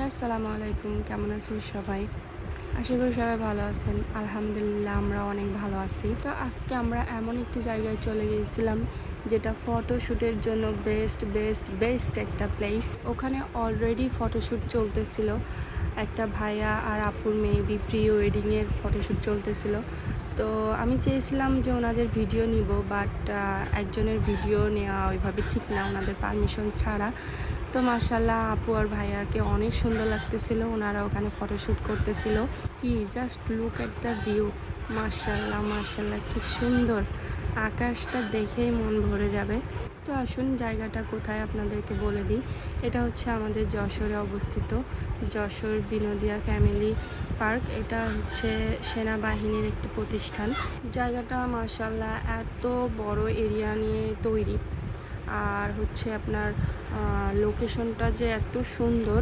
Hello আসসালামু আলাইকুম। কেমন আছেন সবাই? আশা করি সবাই ভালো আছেন। আলহামদুলিল্লাহ আমরা অনেক ভালো আছি। তো আজকে আমরা এমন একটি জায়গায় চলে গিয়েছিলাম, যেটা ফটোশ্যুটের জন্য বেস্ট বেস্ট বেস্ট একটা প্লেস ওখানে অলরেডি ফটোশ্যুট চলতেছিল। একটা ভাইয়া আর আপুর মেবি প্রি ওয়েডিংয়ের ফটোশ্যুট চলতেছিল। তো আমি চেয়েছিলাম যে ওনাদের ভিডিও নিব বাট একজনের ভিডিও নেওয়া ওইভাবে ঠিক না, ওনাদের পারমিশন ছাড়া। তো মার্শাল্লাহ আপু আর ভাইয়াকে অনেক সুন্দর লাগতেছিল। ওনারা ওখানে ফটোশ্যুট করতেছিল। See just look at the view মার্শাল্লাহ মার্শাল্লাহ কি সুন্দর। আকাশটা দেখেই মন ভরে যাবে। তো আসুন, জায়গাটা কোথায় আপনাদেরকে বলে দিই। এটা হচ্ছে আমাদের যশোরে অবস্থিত। Jessore Binodia family park. এটা হচ্ছে সেনাবাহিনীর একটি প্রতিষ্ঠান। জায়গাটা মার্শাল্লাহ এত বড় এরিয়া নিয়ে তৈরি। আর হচ্ছে আপনার লোকেশনটা যে এত সুন্দর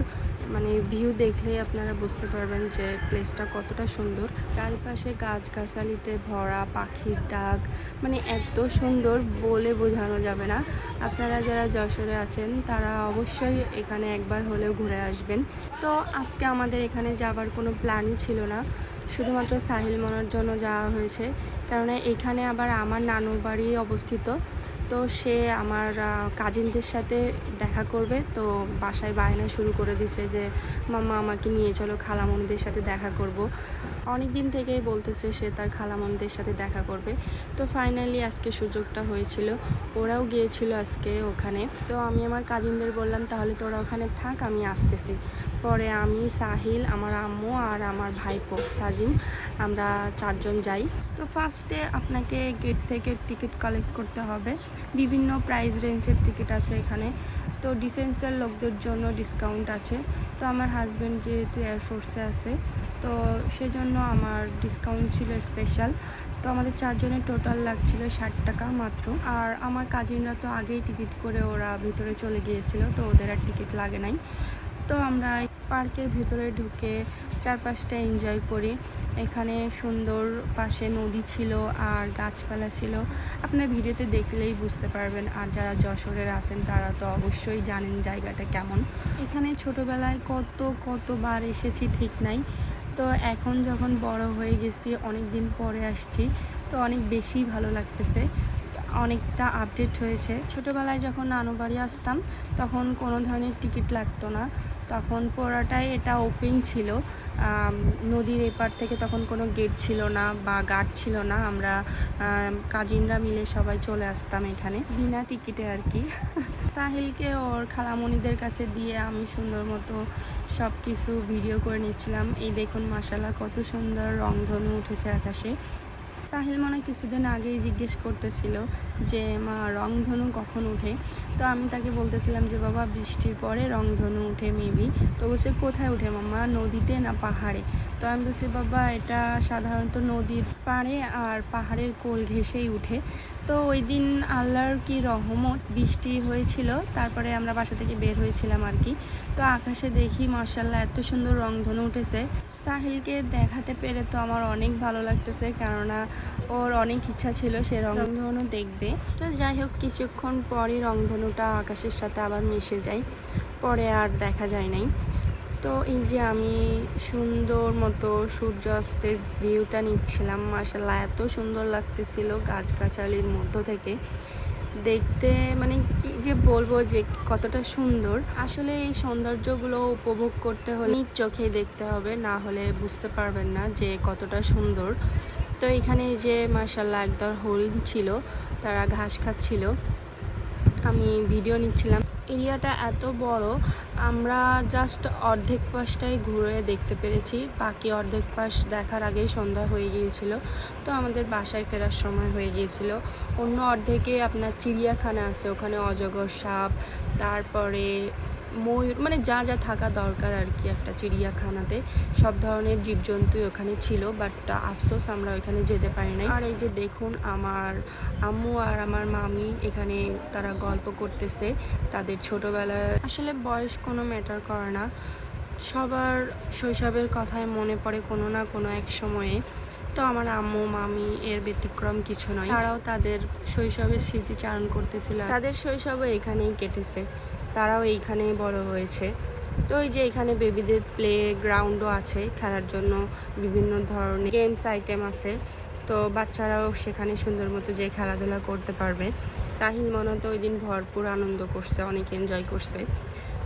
মানে ভিউ দেখলেই আপনারা বুঝতে পারবেন যে প্লেসটা কতটা সুন্দর। চারপাশে গাছগাছালিতে ভরা, পাখির ডাক মানে এত সুন্দর বলে বোঝানো যাবে না। আপনারা যারা যশোরে আছেন, তারা অবশ্যই এখানে একবার হলেও ঘুরে আসবেন। তো আজকে আমাদের এখানে যাবার কোনো প্ল্যানই ছিল না। শুধুমাত্র সাহিল মনার জন্য যাওয়া হয়েছে। কেননা এখানে আবার আমার নানুর বাড়ি অবস্থিত। তো সে আমার কাজিনদের সাথে দেখা করবে। তো বাসায় বায়না শুরু করে দিছে যে, মাম্মা, আমাকে নিয়ে চলো, খালামণিদের সাথে দেখা করব। অনেক দিন থেকেই বলতেছে সে তার খালামণিদের সাথে দেখা করবে। তো ফাইনালি আজকে সুযোগটা হয়েছিল। ওরাও গিয়েছিল আজকে ওখানে। তো আমি আমার কাজিনদের বললাম, তাহলে তোরা ওখানে থাক, আমি আসতেছি। পরে আমি, সাহিল, আমার আম্মু আর আমার ভাইপো, সাজিম, আমরা চারজন যাই। তো ফার্স্টে আপনাকে গেট থেকে টিকিট কালেক্ট করতে হবে। বিভিন্ন প্রাইস রেঞ্জের টিকিট আছে এখানে। তো ডিফেন্সের লোকদের জন্য ডিসকাউন্ট আছে। তো আমার হাজব্যান্ড যেহেতু এয়ারফোর্সে আছে, তো সেজন্য আমার ডিসকাউন্ট ছিল স্পেশাল তো আমাদের চারজনের টোটাল লাগছিল ষাট টাকা মাত্র। আর আমার কাজিনরা তো আগেই টিকিট করে ওরা ভিতরে চলে গিয়েছিল, তো ওদের আর টিকিট লাগে নাই। তো আমরা পার্কের ভিতরে ঢুকে চারপাশটা এনজয় করি। এখানে সুন্দর পাশে নদী ছিল আর গাছপালা ছিল। আপনার ভিডিওতে দেখলেই বুঝতে পারবেন, আর যারা যশোরের আছেন তারা তো অবশ্যই জানেন জায়গাটা কেমন। এখানে ছোটোবেলায় কত কতবার এসেছি ঠিক নাই। তো এখন যখন বড় হয়ে গেছি অনেক দিন পরে আসছি, তো অনেক বেশি ভালো লাগতেছে। অনেকটা আপডেট হয়েছে। ছোটোবেলায় যখন নানু বাড়ি আসতাম, তখন কোনো ধরনের টিকিট লাগতো না। তখন পুরাটাই এটা ওপেন ছিল। নদীর এপার থেকে তখন কোনো গেট ছিল না বা গার্ড ছিল না। আমরা কাজিনরা মিলে সবাই চলে আসতাম এখানে, বিনা টিকিটে আর কি। সাহিলকে ওর খালামণিদের কাছে দিয়ে আমি সুন্দর মতো সব কিছু ভিডিও করে নিচ্ছিলাম। এই দেখুন মাসালা কত সুন্দর রংধনু উঠেছে আকাশে। সাহিল মনে কিছুদিন আগেই জিজ্ঞেস করতেছিল যে, মা, রংধনু কখন উঠে? তো আমি তাকে বলতেছিলাম যে, বাবা, বৃষ্টির পরে রংধনু উঠে মেবি তো বলছে, কোথায় উঠে মামা নদীতে না পাহাড়ে? তো আমি বলছি, বাবা, এটা সাধারণত নদীর পাড়ে আর পাহাড়ের কোল ঘেসেই উঠে। তো ওই দিন আল্লাহর কি রহমত, বৃষ্টি হয়েছিল, তারপরে আমরা বাসা থেকে বের হয়েছিলাম আর কি। তো আকাশে দেখি মার্শাল্লাহ এত সুন্দর রংধনু উঠেছে। সাহিলকে দেখাতে পেরে তো আমার অনেক ভালো লাগতেছে, কেননা ওর অনেক ইচ্ছা ছিল সে রংধনু দেখবে। তো যাই হোক, কিছুক্ষণ পরই রংধনুটা আকাশের সাথে আবার মিশে যায়, পরে আর দেখা যায় নাই। তো এই যে আমি সুন্দর মতো সূর্যাস্তের ভিউটা নিচ্ছিলাম মার্শাল্লাহ এত সুন্দর লাগতেছিল গাছগাছালির মধ্য থেকে। দেখতে মানে কি যে বলব যে কতটা সুন্দর। আসলে এই সৌন্দর্যগুলো উপভোগ করতে হলে নিজ চোখে দেখতে হবে, না হলে বুঝতে পারবেন না যে কতটা সুন্দর। তো এখানে যে মার্শাল্লাহ একদর হরিণ ছিল, তারা ঘাস খাচ্ছিল। আমি ভিডিও নিচ্ছিলাম। এরিয়াটা এত বড়, আমরা জাস্ট অর্ধেক পাশটাই ঘুরে দেখতে পেরেছি। বাকি অর্ধেক পাশ দেখার আগেই সন্ধ্যা হয়ে গিয়েছিল, তো আমাদের বাসায় ফেরার সময় হয়ে গিয়েছিল। অন্য অর্ধেকে আপনার চিড়িয়াখানা আছে, ওখানে অজগর সাপ, তারপরে ময়ূর মানে যা যা থাকা দরকার আর কি একটা চিড়িয়াখানাতে। সব ধরনের জীবজন্তুই ওখানে ছিল বাট আফসোস আমরা ওইখানে যেতে পারি নাই। আর এই যে দেখুন আমার আম্মু আর আমার মামি এখানে তারা গল্প করতেছে তাদের ছোটোবেলায়। আসলে বয়স কোনো ম্যাটার করে না। সবার শৈশবের কথায় মনে পড়ে কোনো না কোনো এক সময়ে। তো আমার আম্মু, মামি এর ব্যতিক্রম কিছু নয়। তারাও তাদের শৈশবের স্মৃতিচারণ করতেছিল। তাদের শৈশবও এখানেই কেটেছে। তারাও এইখানেই বড় হয়েছে। তো এই যে এখানে বেবিদের প্লে গ্রাউন্ডও আছে, খেলার জন্য বিভিন্ন ধরনের গেমস আইটেম আছে। তো বাচ্চারাও সেখানে সুন্দর মতো যে খেলাধুলা করতে পারবে। সাহিল মনে তো ওই দিন ভরপুর আনন্দ করছে, অনেক এনজয় করছে।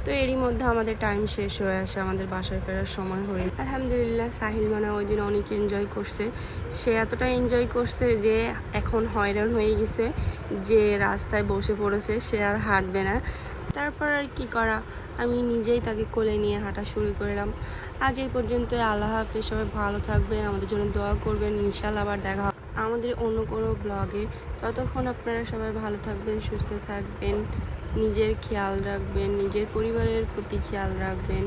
তো এরই মধ্যে আমাদের টাইম শেষ হয়ে আসে, আমাদের বাসায় ফেরার সময় হয়ে। আলহামদুলিল্লাহ, সাহিল মানে ওই দিন অনেক এনজয় করছে। সে এতটা এনজয় করছে যে এখন হয়রান হয়ে গেছে, যে রাস্তায় বসে পড়েছে, সে আর হাঁটবে না। তারপর আর কি করা? আমি নিজেই তাকে কোলে নিয়ে হাঁটা শুরু করলাম। আজ এই পর্যন্ত আল্লাহ হাফিজ। সবাই ভালো থাকবে আমাদের জন্য দোয়া করবেন। ইনশাল্লাহ আবার দেখা আমাদের অন্য কোনো ব্লগে ততক্ষণ আপনারা সবাই ভালো থাকবেন, সুস্থ থাকবেন। নিজের খেয়াল রাখবেন। নিজের পরিবারের প্রতি খেয়াল রাখবেন।